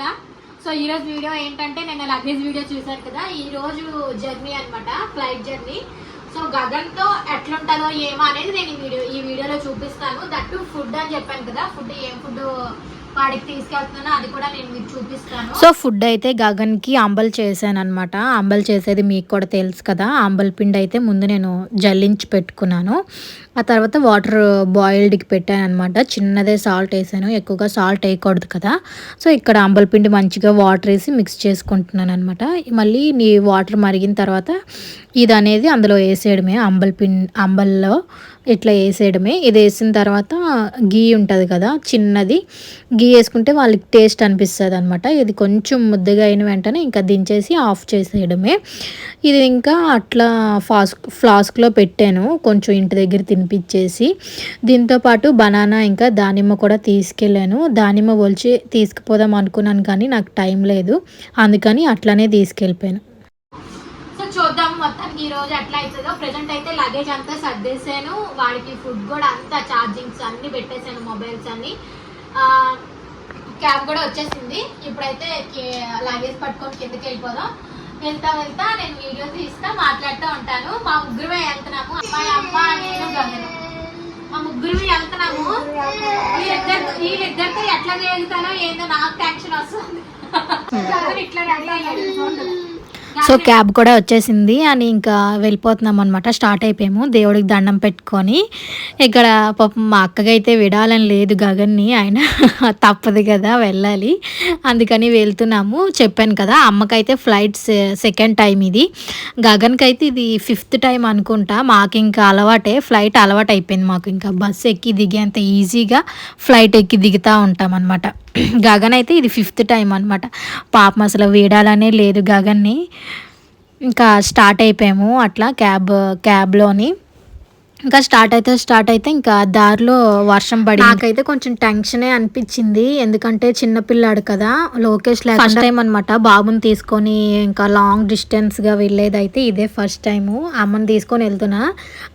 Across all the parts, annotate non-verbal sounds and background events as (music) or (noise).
ఇలా సో ఈ రోజు వీడియో ఏంటంటే నేను లగేజ్ వీడియో చూసాను కదా ఈ రోజు జర్నీ అనమాట ఫ్లైట్ జర్నీ. సో గగన్తో ఎట్లుంటుందో ఏమో అనేది నేను ఈ వీడియో ఈ వీడియోలో చూపిస్తాను. దట్టు ఫుడ్ అని చెప్పాను కదా ఫుడ్ ఏం ఫుడ్ వాడికి అది కూడా నేను మీకు చూపిస్తాను. సో ఫుడ్ అయితే గగన్కి అంబల్ చేశాను అనమాట అంబల్ చేసేది మీకు కూడా తెలుసు కదా. అంబల్ పిండి అయితే ముందు నేను జల్లించి పెట్టుకున్నాను. ఆ తర్వాత వాటర్ బాయిల్డ్కి పెట్టాను అనమాట చిన్నదే సాల్ట్ వేసాను ఎక్కువగా సాల్ట్ వేయకూడదు కదా. సో ఇక్కడ అంబల్ పిండి మంచిగా వాటర్ వేసి మిక్స్ చేసుకుంటున్నాను అనమాట మళ్ళీ నీ వాటర్ మరిగిన తర్వాత ఇది అనేది అందులో వేసేయడమే. అంబల్ పిండి అంబల్లో ఇట్లా వేసేయడమే. ఇది వేసిన తర్వాత గీ ఉంటుంది కదా చిన్నది గీ వేసుకుంటే వాళ్ళకి టేస్ట్ అనిపిస్తుంది అనమాట ఇది కొంచెం ముద్దగా అయిన వెంటనే ఇంకా దించేసి ఆఫ్ చేసేయడమే. ఇది ఇంకా అట్లా ఫాస్క్ ఫ్లాస్క్లో పెట్టాను. కొంచెం ఇంటి దగ్గర తినిపించేసి దీంతోపాటు బనానా ఇంకా దానిమ్మ కూడా తీసుకెళ్ళాను. దానిమ్మ ఒలిచి తీసుకుపోదాం అనుకున్నాను కానీ నాకు టైం లేదు. అందుకని అట్లానే తీసుకెళ్ళిపోయాను. సో చూద్దాం మొత్తానికి ఈ రోజు ఎట్లా అవుతుందో ప్రెసెంట్ అయితే లగేజ్ అంతా సర్దేశాను. వాడికి ఫుడ్ కూడా అంతా ఛార్జింగ్స్ అన్ని పెట్టేశాను మొబైల్స్ అన్ని. క్యాబ్ కూడా వచ్చేసింది. ఇప్పుడైతే లగేజ్ పట్టుకొని కిందకి వెళ్ళిపోదాం. వెళ్తా వెళ్తా నేను వీడియో తీస్తా మాట్లాడుతూ ఉంటాను. మా ముగ్గురమే వెళ్తున్నాము. మా అమ్మ నేను గగన్ మా ముగ్గురు వెళ్తున్నాము. వీళ్ళిద్దరు వీళ్ళిద్దరితో ఎట్లా వెళ్తానో ఏందో నాకు టెన్షన్ వస్తుంది. గగన్ ఇట్లా రెడీ అయ్యాడు చూడండి. సో క్యాబ్ కూడా వచ్చేసింది అని ఇంకా వెళ్ళిపోతున్నాం అనమాట స్టార్ట్ అయిపోయాము. దేవుడికి దండం పెట్టుకొని ఇక్కడ పాపం మా అక్కగా అయితే విడాలని లేదు గగన్ని. ఆయన (laughs) తప్పదు కదా వెళ్ళాలి. అందుకని వెళ్తున్నాము. చెప్పాను కదా అమ్మకైతే ఫ్లైట్ సెకండ్ టైం ఇది. గగన్కి అయితే ఇది ఫిఫ్త్ టైం అనుకుంటా. మాకు ఇంకా అలవాటే. ఫ్లైట్ అలవాటు అయిపోయింది మాకు ఇంకా. బస్సు ఎక్కి దిగేంత ఈజీగా ఫ్లైట్ ఎక్కి దిగుతూ ఉంటాం అనమాట (clears throat) గగన్ అయితే ఇది ఫిఫ్త్ టైం అనమాట పాపం అసలు వీడాలనే లేదు గగన్ని. ఇంకా స్టార్ట్ అయిపోయాము అట్లా క్యాబ్ క్యాబ్లోని ఇంకా స్టార్ట్ అయితే స్టార్ట్ అయితే ఇంకా దారిలో వర్షం పడి నాకైతే కొంచెం టెన్షనే అనిపించింది. ఎందుకంటే చిన్నపిల్లాడు కదా లోకేష్ ఫస్ట్ టైం అనమాట బాబుని తీసుకొని ఇంకా లాంగ్ డిస్టెన్స్గా వెళ్ళేది అయితే ఇదే ఫస్ట్ టైము అమ్మని తీసుకొని వెళ్తున్నా.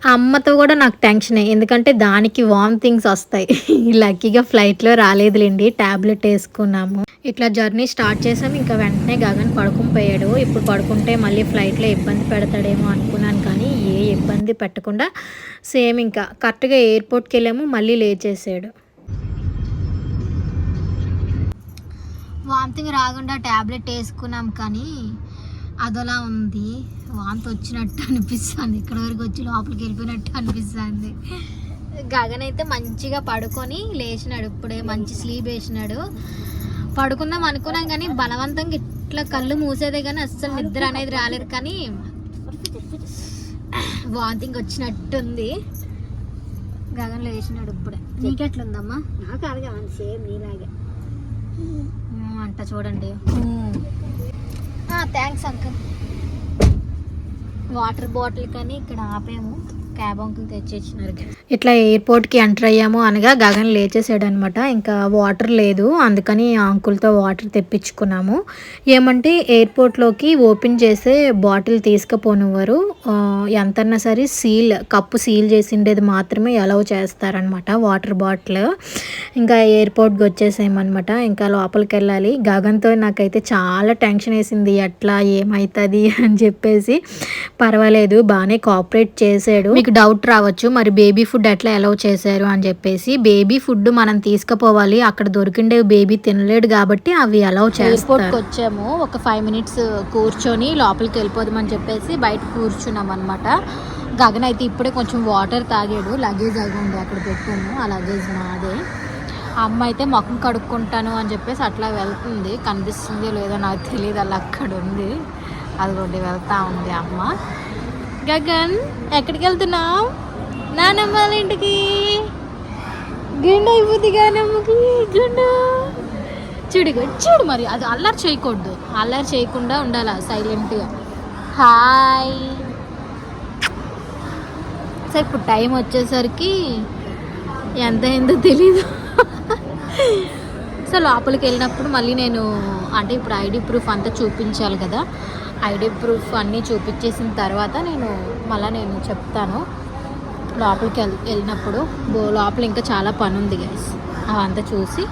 అమ్మతో కూడా నాకు టెన్షనే ఎందుకంటే దానికి వామిటింగ్స్ వస్తాయి. (laughs) లక్కీగా ఫ్లైట్లో రాలేదులేండి. టాబ్లెట్ వేసుకున్నాము. ఇట్లా జర్నీ స్టార్ట్ చేసాం ఇంకా వెంటనే గగన్ పడుకుని పోయాడు. ఇప్పుడు పడుకుంటే మళ్ళీ ఫ్లైట్లో ఇబ్బంది పెడతాడేమో అనుకున్నాను కానీ ఏ ఇబ్బంది పెట్టకుండా సేమ్ ఇంకా కరెక్ట్గా ఎయిర్పోర్ట్కి వెళ్ళాము మళ్ళీ లేచేసాడు. వాంతింగ్ రాకుండా ట్యాబ్లెట్ వేసుకున్నాం కానీ అదోలా ఉంది. వాంతి వచ్చినట్టు అనిపిస్తుంది. ఇక్కడ వరకు వచ్చి లోపలికి వెళ్ళిపోయినట్టు అనిపిస్తుంది. గగన్ అయితే మంచిగా పడుకొని లేచినాడు. ఇప్పుడే మంచి స్లీప్ వేసినాడు. పడుకుందాం అనుకున్నాం కానీ బలవంతంగా ఇట్లా కళ్ళు మూసేదే కానీ అస్సలు నిద్ర అనేది రాలేదు కానీ వాంతింగ్ వచ్చినట్టుంది. గగన్ లేచినాడు ఇప్పుడే. నీకెట్లుందమ్మా? నాకు అలాగే సేమ్ నీలాగే. అంట చూడండి. థ్యాంక్స్ అంకుల్ వాటర్ బాటిల్ కానీ ఇక్కడ ఆపాము. క్యాబ్ అంకుల్ తెచ్చిచ్చినారు ఇట్లా ఎయిర్పోర్ట్కి ఎంటర్ అయ్యాము అనగా గగన్ లేచేసాడు అనమాట ఇంకా వాటర్ లేదు. అందుకని అంకుల్తో వాటర్ తెప్పించుకున్నాము. ఏమంటే ఎయిర్పోర్ట్లోకి ఓపెన్ చేసే బాటిల్ తీసుకుపోనివ్వరు. ఎంతన్నా సరే సీల్ కప్పు సీల్ చేసిండేది మాత్రమే అలౌ చేస్తారనమాట వాటర్ బాటిల్. ఇంకా ఎయిర్పోర్ట్కి వచ్చేసామన్నమాట ఇంకా లోపలికి వెళ్ళాలి గగన్తో నాకైతే చాలా టెన్షన్ వేసింది. ఎట్లా ఏమవుతుంది అని చెప్పేసి. పర్వాలేదు. బాగానే కోఆపరేట్ చేసాడు. మీకు డౌట్ రావచ్చు మరి బేబీ ఫుడ్ ఎట్లా అలౌ చేశారు అని చెప్పేసి బేబీ ఫుడ్ మనం తీసుకుపోవాలి అక్కడ దొరికిండే బేబీ తినలేడు కాబట్టి అవి అలౌ చేస్తారు. వచ్చాము ఒక ఫైవ్ మినిట్స్ కూర్చొని లోపలికి వెళ్ళిపోదామని చెప్పేసి బయట కూర్చున్నాం అనమాట గగన్ అయితే ఇప్పుడే కొంచెం వాటర్ తాగాడు లగేజ్ అవి ఉండే అక్కడ పెట్టాము ఆ లగేజ్ నాదే. అమ్మ అయితే ముఖం కడుక్కుంటాను అని చెప్పేసి అట్లా వెళ్తుంది. కనిపిస్తుందో లేదో నాకు తెలియదు అలా అక్కడ ఉంది. అదిగోండి వెళ్తా ఉంది అమ్మ. గగన్ ఎక్కడికి వెళ్తున్నావు నానమ్మ వాళ్ళ ఇంటికి. గుండె అయిపోద్ది గానమ్మకి గుండు. చూడు చూడు మరి అది అల్లరి చేయకూడదు. అల్లరి చేయకుండా ఉండాలి సైలెంట్గా. హాయ్. సో ఇప్పుడు టైం వచ్చేసరికి ఎంత అయిందో తెలీదు. సో లోపలికి వెళ్ళినప్పుడు మళ్ళీ నేను అంటే ఇప్పుడు ఐడి ప్రూఫ్ అంతా చూపించాలి కదా. ఐడి ప్రూఫ్ అన్నీ చూపించేసిన తర్వాత నేను మళ్ళీ నేను చెప్తాను. లోపలికి వెళ్ వెళ్ళినప్పుడు లోపల ఇంకా చాలా పని ఉంది గైస్ అవంతా చూసి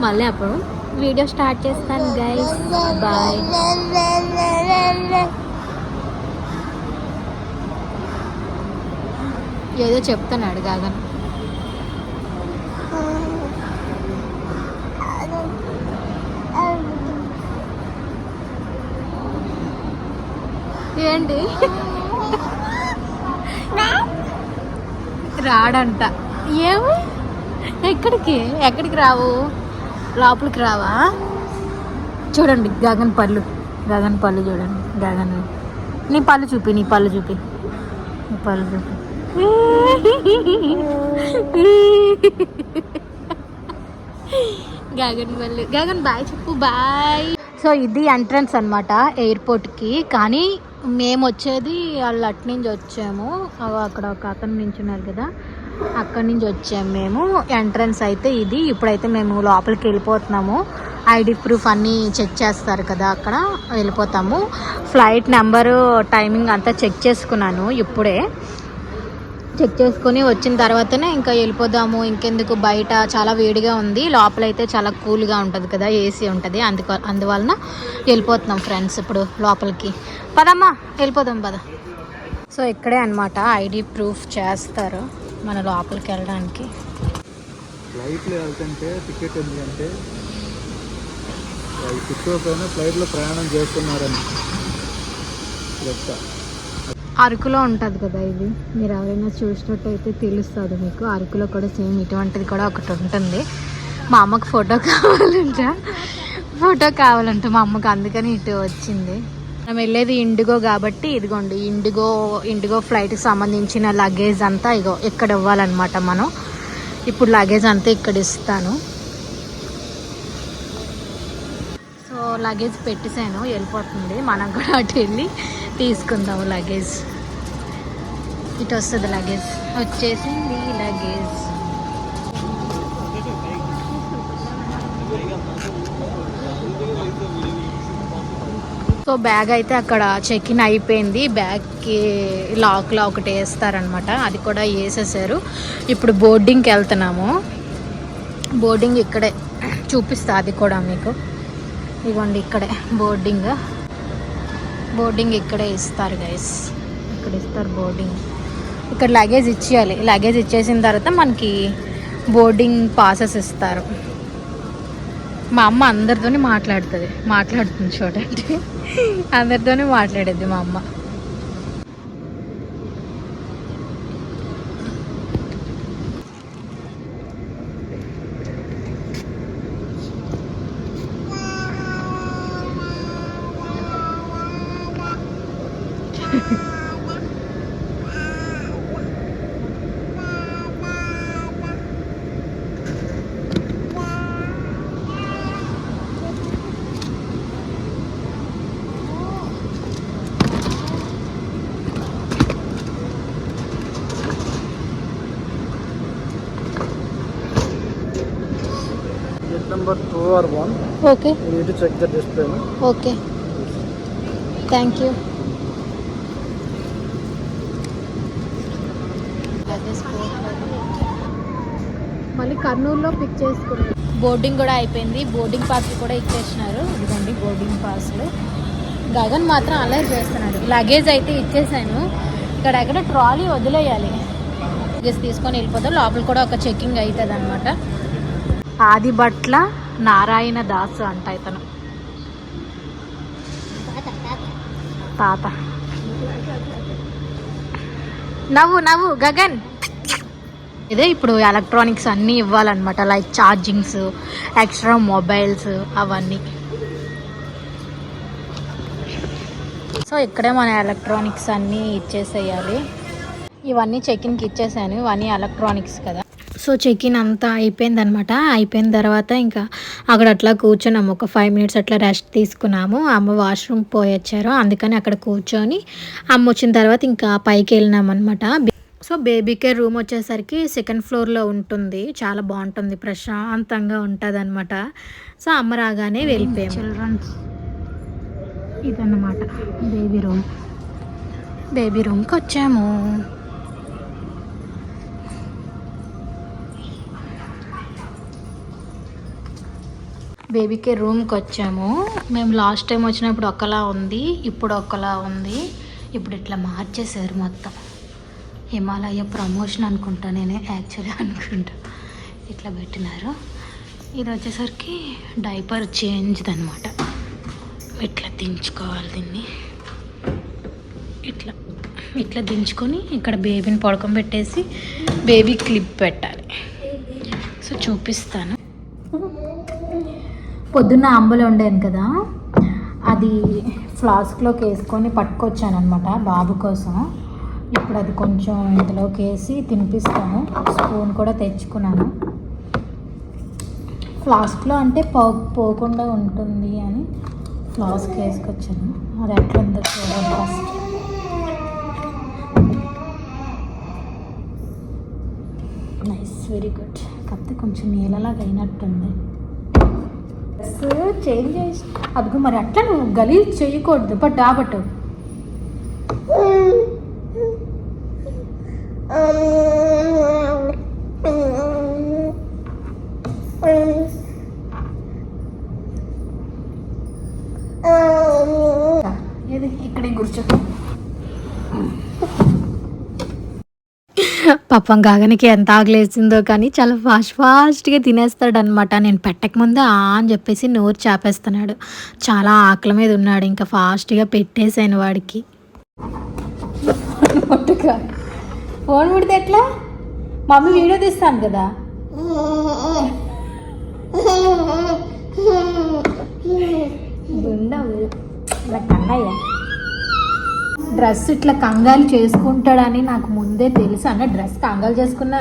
మళ్ళీ అప్పుడు వీడియో స్టార్ట్ చేస్తాను గైస్ బాయ్ ఏదో చెప్తాను గగన్ ఏంటి? రాడంట. ఏమి ఎక్కడికి? ఎక్కడికి రావు? లోపలికి రావా? చూడండి గగన్ పళ్ళు. గగన్ పళ్ళు చూడండి గగన్. నీ పళ్ళు చూపి నీ పళ్ళు చూపి. నీ పళ్ళు చూపి. గగన్ పళ్ళు. గగన్ బాయ్ చెప్పు బాయ్. సో ఇది ఎంట్రన్స్ అనమాట ఎయిర్పోర్ట్కి. కానీ మేము వచ్చేది వాళ్ళు అటు నుంచి వచ్చాము. అక్కడ ఒక అతను నించున్నారు కదా అక్కడి నుంచి వచ్చాము మేము. ఎంట్రన్స్ అయితే ఇది. ఇప్పుడైతే మేము లోపలికి వెళ్ళిపోతున్నాము. ఐడి ప్రూఫ్ అన్నీ చెక్ చేస్తారు కదా అక్కడ వెళ్ళిపోతాము. ఫ్లైట్ నెంబరు టైమింగ్ అంతా చెక్ చేసుకున్నాను ఇప్పుడే. చెక్ చేసుకొని వచ్చిన తర్వాతనే ఇంకా వెళ్ళిపోదాము ఇంకెందుకు బయట చాలా వేడిగా ఉంది లోపలైతే చాలా కూల్గా ఉంటుంది కదా ఏసీ ఉంటుంది అందుకు అందువలన వెళ్ళిపోతున్నాం ఫ్రెండ్స్ ఇప్పుడు లోపలికి. పదమ్మా వెళ్ళిపోదాం పద. సో ఇక్కడే అనమాట ఐడి ప్రూఫ్ చేస్తారు మన లోపలికి వెళ్ళడానికి. ఫ్లైట్లో వెళ్తుంటే టికెట్ ఫ్లైట్లో ప్రయాణం చేస్తున్నారని. చెప్తా అరకులో ఉంటుంది కదా ఇది. మీరు ఎవరైనా చూసినట్టయితే తెలుస్తుంది మీకు. అరకులో కూడా సేమ్ ఇటువంటిది కూడా ఒకటి ఉంటుంది. మా అమ్మకు ఫోటో కావాలంట. ఫోటో కావాలంట మా అమ్మకు. అందుకని ఇటు వచ్చింది. మనం వెళ్ళేది ఇండిగో కాబట్టి ఇదిగోండి ఇండిగో ఇండిగో ఫ్లైట్కి సంబంధించిన లగేజ్ అంతా ఇగో ఇక్కడ ఇవ్వాలన్నమాట మనం. ఇప్పుడు లగేజ్ అంతా ఇక్కడ ఇస్తాను. సో లగేజ్ పెట్టేశాను. వెళ్ళిపోతుంది. మనం కూడా అటు వెళ్ళి తీసుకుందాము లగేజ్ ఇటు వస్తుంది లగేజ్ వచ్చేసింది లగేజ్ సో బ్యాగ్ అయితే అక్కడ చెక్ ఇన్ అయిపోయింది బ్యాగ్కి లాక్లో ఒకటి వేస్తారనమాట అది కూడా వేసేసారు. ఇప్పుడు బోర్డింగ్కి వెళ్తున్నాము. బోర్డింగ్ ఇక్కడే. చూపిస్తా అది కూడా మీకు. ఇవ్వండి ఇక్కడే బోర్డింగ్ బోర్డింగ్ ఇక్కడే ఇస్తారు గైస్ ఇక్కడ ఇస్తారు బోర్డింగ్. ఇక్కడ లగేజ్ ఇచ్చేయాలి. లగేజ్ ఇచ్చేసిన తర్వాత మనకి బోర్డింగ్ పాసెస్ ఇస్తారు. మా అమ్మ అందరితోని మాట్లాడుతుంది. మాట్లాడుతుంది చూడండి. అందరితోనే మాట్లాడేది మా అమ్మ. number 2 or 1. Okay. You need to check the display. Okay. Thank you. కర్నూలులో పిక్ చేసుకున్నాం బోర్డింగ్ కూడా అయిపోయింది. బోర్డింగ్ పాస్లు కూడా ఇచ్చేసినారు. ఇదిగోండి బోర్డింగ్ పాస్లు గగన్ మాత్రం అలర్ట్ చేస్తున్నాడు. లగేజ్ అయితే ఇచ్చేసాను. ఇక్కడ ఎక్కడ ట్రాలీ వదిలేయాలి. లగేజ్ తీసుకొని వెళ్ళిపోతాం. లోపల కూడా ఒక చెకింగ్ అవుతుంది అనమాట ఆది బట్ల నారాయణ దాసు అంట ఇతను. తాత. నవ్వు నవ్వు గగన్. ఇదే ఇప్పుడు ఎలక్ట్రానిక్స్ అన్నీ ఇవ్వాలన్నమాట లైక్ ఛార్జింగ్స్ ఎక్స్ట్రా మొబైల్స్ అవన్నీ. సో ఇక్కడే మన ఎలక్ట్రానిక్స్ అన్నీ ఇచ్చేసేయాలి. ఇవన్నీ చెకిన్కి ఇచ్చేసాను ఇవన్నీ ఎలక్ట్రానిక్స్ కదా. సో చెక్ అంతా అయిపోయిందనమాట అయిపోయిన తర్వాత ఇంకా అక్కడ అట్లా కూర్చున్నాము. ఒక ఫైవ్ మినిట్స్ అట్లా రెస్ట్ తీసుకున్నాము. అమ్మ వాష్రూమ్ పోయొచ్చారు. అందుకని అక్కడ కూర్చొని అమ్మ వచ్చిన తర్వాత ఇంకా పైకి వెళ్ళినాం అనమాట సో బేబీ కేర్ రూమ్ వచ్చేసరికి సెకండ్ ఫ్లోర్లో ఉంటుంది. చాలా బాగుంటుంది. ప్రశాంతంగా ఉంటుంది అనమాట సో అమ్మ రాగానే వెళ్ళిపోయాము చిల్డ్రన్స్ ఇదన్నమాట. Baby room. బేబీ రూమ్కి వచ్చాము. బేబీకి రూమ్కి వచ్చాము. మేము లాస్ట్ టైం వచ్చినప్పుడు ఒకలా ఉంది. ఇప్పుడు ఒకలా ఉంది. ఇప్పుడు ఇట్లా మార్చేశారు మొత్తం. హిమాలయ ప్రమోషన్ అనుకుంటా నేనే యాక్చువల్లీ అనుకుంటా. ఇట్లా పెట్టినారు. ఇది వచ్చేసరికి డైపర్ చేంజ్ అనమాట ఇట్లా దించుకోవాలి దీన్ని. ఇట్లా ఇట్లా దించుకొని ఇక్కడ బేబీని పడకం పెట్టేసి బేబీ క్లిప్ పెట్టాలి. సో చూపిస్తాను. పొద్దున్న అంబలు ఉండేను కదా అది ఫ్లాస్క్లోకి వేసుకొని పట్టుకొచ్చాను అనమాట బాబు కోసం. ఇప్పుడు అది కొంచెం ఇంతలోకి వేసి తినిపిస్తాను. స్పూన్ కూడా తెచ్చుకున్నాను. ఫ్లాస్క్లో అంటే పో పోకుండా ఉంటుంది అని ఫ్లాస్క్ వేసుకొచ్చాను అది ఎట్లా ఉందో చూడాలి ఫస్ట్ నైస్ వెరీ గుడ్ కాకపోతే కొంచెం నీళ్ళలాగా అయినట్టుంది. డ్రెస్ చేంజ్ చేసి అదిగో మరి అట్లా నువ్వు గలీజ్ చేయకూడదు. బట్ ఆబట్టు పాపం గగనికి ఎంత ఆకలేసిందో కానీ చాలా ఫాస్ట్ ఫాస్ట్గా తినేస్తాడనమాట నేను పెట్టక ముందే ఆ అని చెప్పేసి నోరు చాపేస్తున్నాడు. చాలా ఆకలి మీద ఉన్నాడు. ఇంకా ఫాస్ట్గా పెట్టేశాను వాడికి. ఫోన్ ముడితే ఎట్లా? మమ్మీ వీడియో తీస్తాను కదా. గుండా నాకు అన్నయ్య డ్రెస్ ఇట్లా కంగాలు చేసుకుంటాడని నాకు ముందే తెలుసు. అన్న డ్రెస్ కంగాలు చేసుకున్న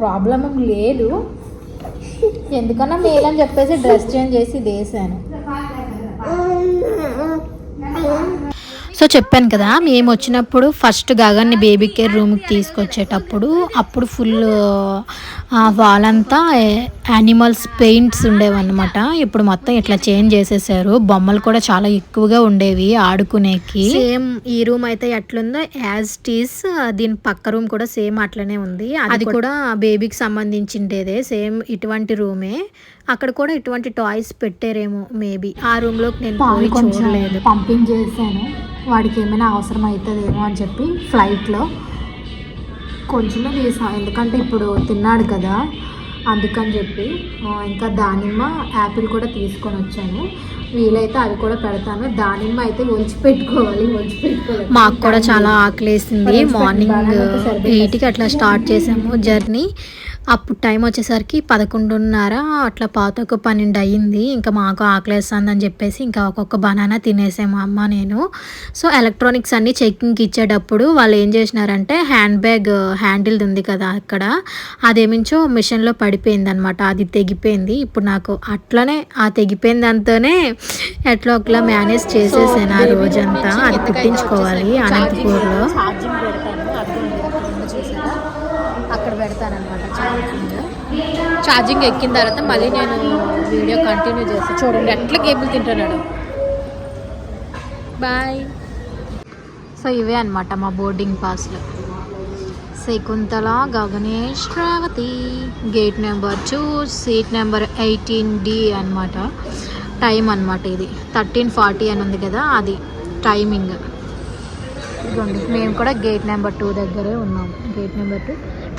ప్రాబ్లం ఏం లేదు. ఎందుకన్నా మేలని చెప్పేసి డ్రెస్ చేంజ్ చేసి వేసాను సో చెప్పాను కదా మేము వచ్చినప్పుడు ఫస్ట్ గగన్ని బేబీ కేర్ రూమ్కి తీసుకొచ్చేటప్పుడు అప్పుడు ఫుల్ వాల్ అంతా యానిమల్స్ పెయింట్స్ ఉండేవన్నమాట. ఇప్పుడు మొత్తం ఇట్లా చేంజ్ చేసేసారు. బొమ్మలు కూడా చాలా ఎక్కువగా ఉండేవి ఆడుకునేకి. సేమ్ ఈ రూమ్ అయితే ఎట్లుందో యాజ్ టీస్ దీని పక్క రూమ్ కూడా సేమ్ అట్లనే ఉంది. అది కూడా బేబీకి సంబంధించిండేదే సేమ్ ఇటువంటి రూమే అక్కడ కూడా ఇటువంటి టాయ్స్ పెట్టారేమో మేబీ. ఆ రూమ్లోకి నేను పోయి చూడలేదు. పంపించేసాను వాడికి ఏమైనా అవసరం అవుతుందేమో అని చెప్పి ఫ్లైట్లో కొంచెమే తీసా. ఎందుకంటే ఇప్పుడు తిన్నాడు కదా అందుకని చెప్పి ఇంకా దానిమ్మ యాపిల్ కూడా తీసుకొని వచ్చాను. వీలైతే అవి కూడా పెడతాను. దానిమ్మ అయితే ఒలిచి పెట్టుకోవాలి ఒలిచి పెట్టుకోవాలి మాకు కూడా చాలా ఆకలేసింది. మార్నింగ్ ఎయిట్కి అట్లా స్టార్ట్ చేసాము జర్నీ అప్పుడు టైం వచ్చేసరికి పదకొండున్నర అట్లా పాతకు పన్నెండు అయ్యింది. ఇంకా మాకు ఆకలేస్తుంది అని చెప్పేసి ఇంకా ఒక్కొక్క బనానా తినేసాము అమ్మ నేను. సో ఎలక్ట్రానిక్స్ అన్ని చెకింగ్కి ఇచ్చేటప్పుడు వాళ్ళు ఏం చేసినారంటే హ్యాండ్ బ్యాగ్ హ్యాండిల్ ఉంది కదా అక్కడ. అదేమించో మిషన్లో పడిపోయింది అనమాట అది తెగిపోయింది. ఇప్పుడు నాకు అట్లనే ఆ తెగిపోయిన దాంతోనే ఎట్లా ఒకలా మేనేజ్ చేసేసాను ఆ రోజంతా. అది కుట్టించుకోవాలి అనంతపూర్లో ఛార్జింగ్ పెడతాను అది చూసారా అక్కడ పెడతానమాట ఛార్జింగ్ ఛార్జింగ్ ఎక్కిన తర్వాత మళ్ళీ నేను వీడియో కంటిన్యూ చేస్తాను చూడండి ఎట్లా కేబుల్ తింటున్నాడు. బాయ్ సో ఇవే అనమాట మా boarding పాస్లు Shakuntala Gaganesh Ravathi. Gate number two seat number eighteen D అనమాట టైం అనమాట ఇది. థర్టీన్ ఫార్టీ అని ఉంది కదా అది టైమింగ్ ఇదిగోండి మేము కూడా గేట్ నెంబర్ టూ దగ్గరే ఉన్నాం. Gate number two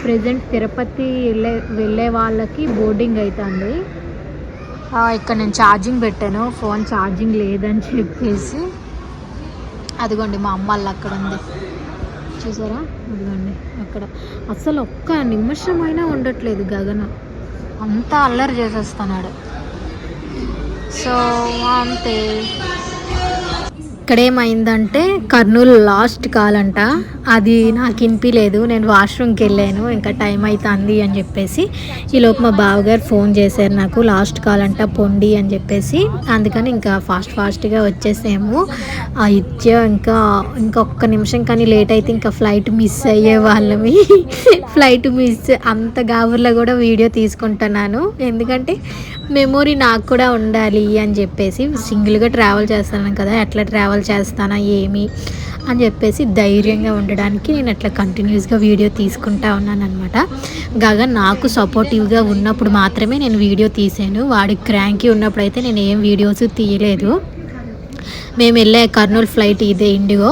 present Tirupati వెళ్ళే వెళ్ళే వాళ్ళకి బోర్డింగ్ అవుతుంది ఇక్కడ నేను ఛార్జింగ్ పెట్టాను. ఫోన్ ఛార్జింగ్ లేదని చెప్పేసి. అదిగోండి మా అమ్మ వాళ్ళు అక్కడ ఉంది. చూసారా? అదిగోండి అక్కడ. అసలు ఒక్క నిమిషమైనా ఉండట్లేదు గగన. అంతా అల్లరి చేసేస్తున్నాడు. సో అంతే. ఇక్కడ ఏమైందంటే కర్నూలు లాస్ట్ కాల్ అంట అది నాకు వినిపించలేదు నేను వాష్రూమ్కి వెళ్ళాను. ఇంకా టైం అవుతుంది అని చెప్పేసి ఈలోపు మా బావగారు ఫోన్ చేశారు నాకు. లాస్ట్ కాల్ అంట పొండి అని చెప్పేసి. అందుకని ఇంకా ఫాస్ట్ ఫాస్ట్గా వచ్చేసాము. ఆ ఇచ్చే ఇంకా ఇంకొక నిమిషం కానీ లేట్ అయితే ఇంకా ఫ్లైట్ మిస్ అయ్యే వాళ్ళమి. ఫ్లైట్ మిస్ అంత గాబుర్లో కూడా వీడియో తీసుకుంటున్నాను. ఎందుకంటే మెమొరీ నాకు కూడా ఉండాలి అని చెప్పేసి సింగిల్గా ట్రావెల్ చేస్తాను కదా. ఎట్లా ట్రావెల్ చేస్తానా ఏమి అని చెప్పేసి ధైర్యంగా ఉండడానికి నేను అట్లా కంటిన్యూస్గా వీడియో తీసుకుంటా ఉన్నాను అనమాట గగన్ నాకు సపోర్టివ్గా ఉన్నప్పుడు మాత్రమే నేను వీడియో తీసాను. వాడికి క్రాంకీ ఉన్నప్పుడు అయితే నేను ఏం వీడియోస్ తీయలేదు. మేము వెళ్ళే కర్నూలు ఫ్లైట్ ఇదే ఇండిగో.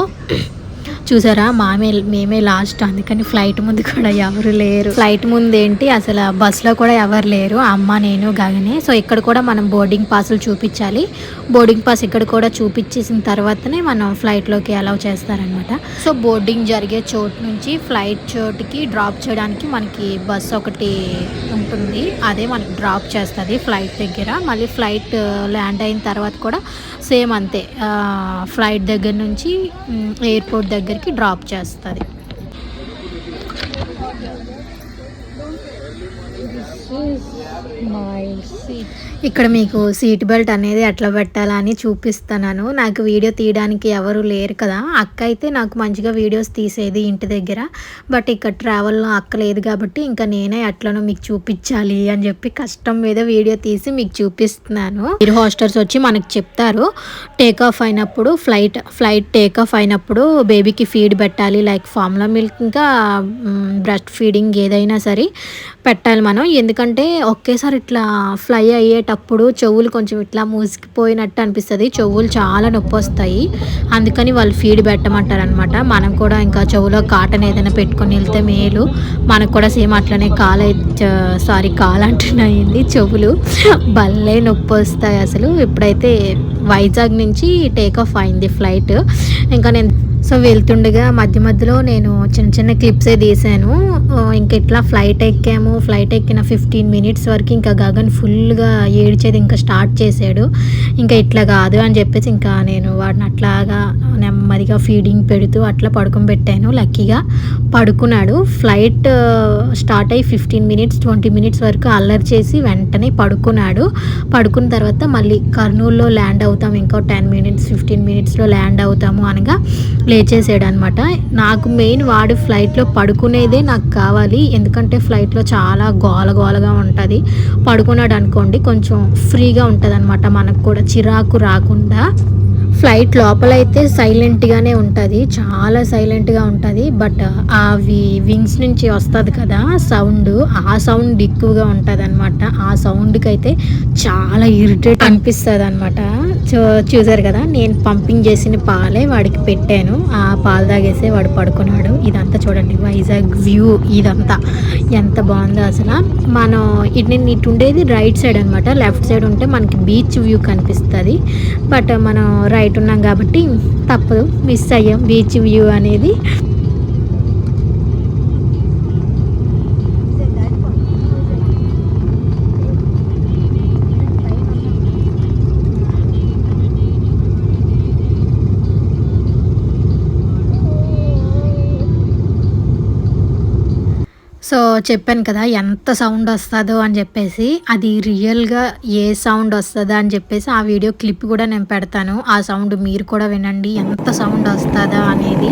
చూసారా? మామే మేమే లాస్ట్ అందుకని ఫ్లైట్ ముందు కూడా ఎవరు లేరు. ఫ్లైట్ ముందు ఏంటి? అసలు బస్సులో కూడా ఎవరు లేరు. అమ్మ నేను గగనే. సో ఇక్కడ కూడా మనం బోర్డింగ్ పాసులు చూపించాలి. బోర్డింగ్ పాస్ ఇక్కడ కూడా చూపించేసిన తర్వాతనే మనం ఫ్లైట్లోకి అలౌ చేస్తారనమాట సో బోర్డింగ్ జరిగే చోటు నుంచి ఫ్లైట్ చోటుకి డ్రాప్ చేయడానికి మనకి బస్ ఒకటి ఉంటుంది. అదే మనకి డ్రాప్ చేస్తుంది ఫ్లైట్ దగ్గర. మళ్ళీ ఫ్లైట్ ల్యాండ్ uh, అయిన తర్వాత కూడా సేమ్ అంతే. ఫ్లైట్ దగ్గర నుంచి ఎయిర్పోర్ట్ దగ్గరికి డ్రాప్ చేస్తుంది. ఇక్కడ మీకు సీట్ బెల్ట్ అనేది ఎట్లా పెట్టాలని చూపిస్తున్నాను. నాకు వీడియో తీయడానికి ఎవరు లేరు కదా. అక్క అయితే నాకు మంచిగా వీడియోస్ తీసేది ఇంటి దగ్గర. బట్ ఇక్కడ ట్రావెల్లో అక్క లేదు కాబట్టి ఇంకా నేనే ఎట్లనో మీకు చూపించాలి అని చెప్పి కష్టం మీద వీడియో తీసి మీకు చూపిస్తున్నాను. మీరు హాస్టల్స్ వచ్చి మనకు చెప్తారు. టేక్ ఆఫ్ అయినప్పుడు ఫ్లైట్ ఫ్లైట్ టేక్ ఆఫ్ అయినప్పుడు బేబీకి ఫీడ్ పెట్టాలి. లైక్ ఫార్ములా మిల్క్ ఇంకా బ్రెస్ట్ ఫీడింగ్ ఏదైనా సరే పెట్టాలి మనం. ఎందుకంటే ఒకేసారి ఇట్లా ఫ్లై అయ్యేట అయ్యేటప్పుడు చెవులు కొంచెం ఇట్లా మూసుకుపోయినట్టు అనిపిస్తుంది. చెవులు చాలా నొప్పి వస్తాయి. అందుకని వాళ్ళు ఫీడ్ పెట్టమంటారు అనమాట మనం కూడా ఇంకా చెవులో కాటన్ ఏదైనా పెట్టుకొని వెళ్తే మేలు. మనకు కూడా సేమ్ అట్లనే కాల సారీ కాలు అంటున్నాయింది చెవులు. భలే నొప్పి వస్తాయి అసలు. ఇప్పుడైతే వైజాగ్ నుంచి టేక్ ఆఫ్ అయింది ఫ్లైట్. ఇంకా నేను సో వెళ్తుండగా మధ్య మధ్యలో నేను చిన్న చిన్న క్లిప్సే తీసాను. ఇంకెట్లా ఇట్లా ఫ్లైట్ ఎక్కాము. ఫ్లైట్ ఎక్కిన ఫిఫ్టీన్ మినిట్స్ వరకు ఇంకా గగన్ ఫుల్గా ఏడ్చేది ఇంకా స్టార్ట్ చేశాడు. ఇంకా ఇట్లా కాదు అని చెప్పేసి ఇంకా నేను వాడిని అట్లాగా నెమ్మదిగా ఫీడింగ్ పెడుతూ అట్లా పడుకొని పెట్టాను లక్కీగా పడుకున్నాడు. ఫ్లైట్ స్టార్ట్ అయ్యి ఫిఫ్టీన్ మినిట్స్ ట్వంటీ మినిట్స్ వరకు అల్లరి చేసి వెంటనే పడుకున్నాడు. పడుకున్న తర్వాత మళ్ళీ కర్నూలులో ల్యాండ్ అవుతాం ఇంకో టెన్ మినిట్స్ ఫిఫ్టీన్ మినిట్స్లో ల్యాండ్ అవుతాము అనగా లేచేసాడు అనమాట నాకు మెయిన్ వాడు ఫ్లైట్లో పడుకునేదే నాకు కావాలి. ఎందుకంటే ఫ్లైట్లో చాలా గోల గోలగా ఉంటుంది. పడుకున్నాడు అనుకోండి కొంచెం ఫ్రీగా ఉంటుంది అనమాట మనకు కూడా చిరాకు రాకుండా ఫ్లైట్ లోపలైతే సైలెంట్గానే ఉంటుంది. చాలా సైలెంట్గా ఉంటుంది. బట్ అవి వింగ్స్ నుంచి వస్తుంది కదా సౌండ్ ఆ సౌండ్ ఎక్కువగా ఉంటుంది అనమాట ఆ సౌండ్కి అయితే చాలా ఇరిటేట్ అనిపిస్తుంది అనమాట చూ చూసారు కదా నేను పంపింగ్ చేసిన పాలే వాడికి పెట్టాను. ఆ పాలు తాగేసే వాడు పడుకున్నాడు. ఇదంతా చూడండి వైజాగ్ వ్యూ ఇదంతా. ఎంత బాగుందో అసలు. మనం ఇటు నేను ఇటు ఉండేది రైట్ సైడ్ అనమాట లెఫ్ట్ సైడ్ ఉంటే మనకి బీచ్ వ్యూ కనిపిస్తుంది. బట్ మనం రైట్ ఉన్నాం కాబట్టి తప్పదు మిస్ అయ్యాం. బీచ్ వ్యూ అనేది సో చెప్పాను కదా ఎంత సౌండ్ వస్తుందో అని చెప్పేసి అది రియల్గా ఏ సౌండ్ వస్తుందా అని చెప్పేసి ఆ వీడియో క్లిప్ కూడా నేను పెడతాను. ఆ సౌండ్ మీరు కూడా వినండి. ఎంత సౌండ్ వస్తుందా అనేది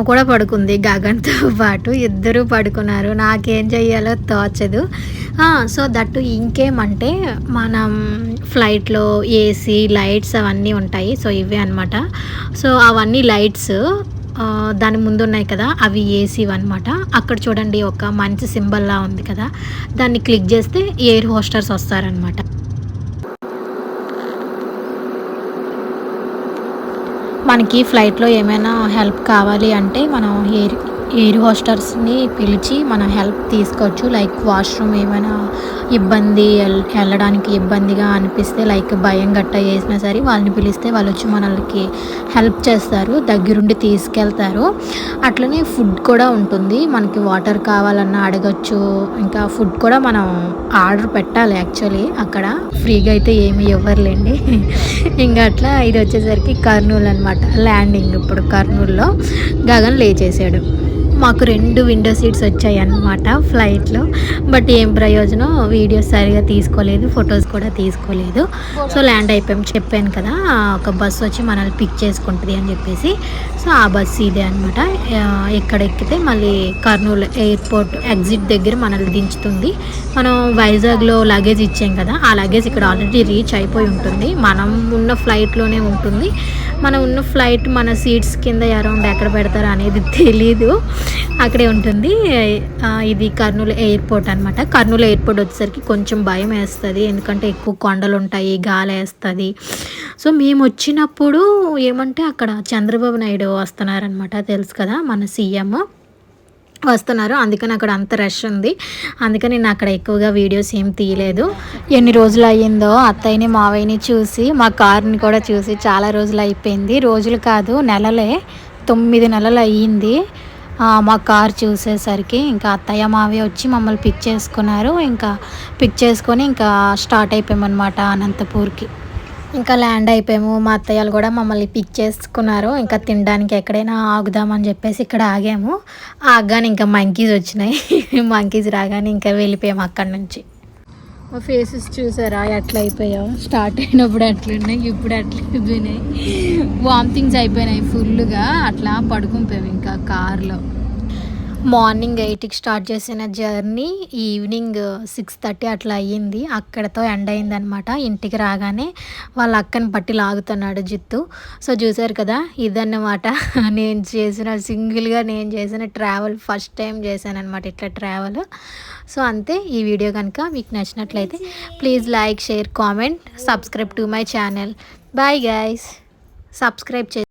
అమ్మ కూడా పడుకుంది. గగన్తో పాటు ఇద్దరు పడుకున్నారు. నాకేం చెయ్యాలో తోచదు. సో దట్టు ఇంకేమంటే మనం ఫ్లైట్లో ఏసీ లైట్స్ అవన్నీ ఉంటాయి. సో ఇవే అనమాట సో అవన్నీ లైట్స్ దాని ముందు ఉన్నాయి కదా అవి ఏసీ అనమాట అక్కడ చూడండి ఒక మంచి సింబల్లా ఉంది కదా. దాన్ని క్లిక్ చేస్తే ఎయిర్ హోస్టర్స్ వస్తారనమాట మనకి ఫ్లైట్లో ఏమైనా హెల్ప్ కావాలి అంటే మనం ఎయిర్ ఎయిర్ హోస్టర్స్ని పిలిచి మనం హెల్ప్ తీసుకోవచ్చు. లైక్ వాష్రూమ్ ఏమైనా ఇబ్బంది వెళ్ళడానికి ఇబ్బందిగా అనిపిస్తే లైక్ భయం గట్ట వేసినా సరే వాళ్ళని పిలిస్తే వాళ్ళు వచ్చి మనల్కి హెల్ప్ చేస్తారు దగ్గరుండి తీసుకెళ్తారు. అట్లనే ఫుడ్ కూడా ఉంటుంది. మనకి వాటర్ కావాలన్నా అడగచ్చు. ఇంకా ఫుడ్ కూడా మనం ఆర్డర్ పెట్టాలి యాక్చువల్లీ అక్కడ. ఫ్రీగా అయితే ఏమి ఇవ్వరులేండి. (laughs) ఇంకా అట్లా ఇది వచ్చేసరికి కర్నూలు అనమాట ల్యాండింగ్ ఇప్పుడు కర్నూలులో. గగన్ లేచేసాడు మాకు రెండు విండో సీట్స్ వచ్చాయి అన్నమాట ఫ్లైట్లో బట్ ఏం ప్రయోజనం? వీడియోస్ సరిగా తీసుకోలేదు ఫొటోస్ కూడా తీసుకోలేదు. సో ల్యాండ్ అయిపోయాం. చెప్పాను కదా ఒక బస్సు వచ్చి మనల్ని పిక్ చేసుకుంటుంది అని చెప్పేసి. సో ఆ బస్సు ఇదే అనమాట ఎక్కడ ఎక్కితే మళ్ళీ కర్నూలు ఎయిర్పోర్ట్ ఎగ్జిట్ దగ్గర మనల్ని దించుతుంది. మనం వైజాగ్లో లగేజ్ ఇచ్చాం కదా ఆ లగేజ్ ఇక్కడ ఆల్రెడీ రీచ్ అయిపోయి ఉంటుంది. మనం ఉన్న ఫ్లైట్లోనే ఉంటుంది. మనం ఉన్న ఫ్లైట్ మన సీట్స్ కింద అరౌండ్ ఎక్కడ పెడతారో అనేది తెలీదు. అక్కడే ఉంటుంది. ఇది కర్నూలు ఎయిర్పోర్ట్ అనమాట కర్నూలు ఎయిర్పోర్ట్ వచ్చేసరికి కొంచెం భయం వేస్తుంది. ఎందుకంటే ఎక్కువ కొండలు ఉంటాయి గాలి వేస్తుంది. సో మేము వచ్చినప్పుడు ఏమంటే అక్కడ చంద్రబాబు నాయుడు వస్తున్నారనమాట తెలుసు కదా మన సీఎం. వస్తున్నారు. అందుకని అక్కడ అంత రష్ ఉంది. అందుకని నేను అక్కడ ఎక్కువగా వీడియోస్ ఏం తీయలేదు. ఎన్ని రోజులు అయ్యిందో అత్తయ్యని మావయ్యని చూసి మా కార్ని కూడా చూసి చాలా రోజులు అయిపోయింది. రోజులు కాదు నెలలే. తొమ్మిది నెలలు అయ్యింది. మా కార్ చూసేసరికి ఇంకా అత్తయ్య మావయ్య వచ్చి మమ్మల్ని పిక్ చేసుకున్నారు. ఇంకా పిక్ చేసుకొని ఇంకా స్టార్ట్ అయిపోయామన్నమాట అనంతపూర్కి. ఇంకా ల్యాండ్ అయిపోయాము. మా అత్తయ్యలు కూడా మమ్మల్ని పిక్ చేసుకున్నారు. ఇంకా తినడానికి ఎక్కడైనా ఆగుదామని చెప్పేసి ఇక్కడ ఆగాము. ఆగానే ఇంకా మంకీస్ వచ్చినాయి. (laughs) మంకీస్ రాగానే ఇంకా వెళ్ళిపోయాము అక్కడి నుంచి. మా ఫేసెస్ చూసారా? ఎట్లా అయిపోయావు? స్టార్ట్ అయినప్పుడు అట్లున్నాయి ఇప్పుడు అట్లా అయిపోయినాయి. వామిటింగ్స్ అయిపోయినాయి ఫుల్గా అట్లా పడుకునిపోయాము ఇంకా కార్లో మార్నింగ్ ఎయిట్కి స్టార్ట్ చేసిన జర్నీ ఈవినింగ్ సిక్స్ థర్టీ అట్లా అయ్యింది. అక్కడతో ఎండ్ అయింది అనమాట ఇంటికి రాగానే వాళ్ళ అక్కని పట్టి లాగుతున్నాడు జిత్తు. సో చూసారు కదా ఇదన్నమాట. (laughs) నేను చేసిన సింగిల్గా నేను చేసిన ట్రావెల్ ఫస్ట్ టైం చేశాను అనమాట ఇట్లా ట్రావెల్. సో అంతే ఈ వీడియో కనుక మీకు నచ్చినట్లయితే please like share comment subscribe to my channel. Bye guys subscribe చే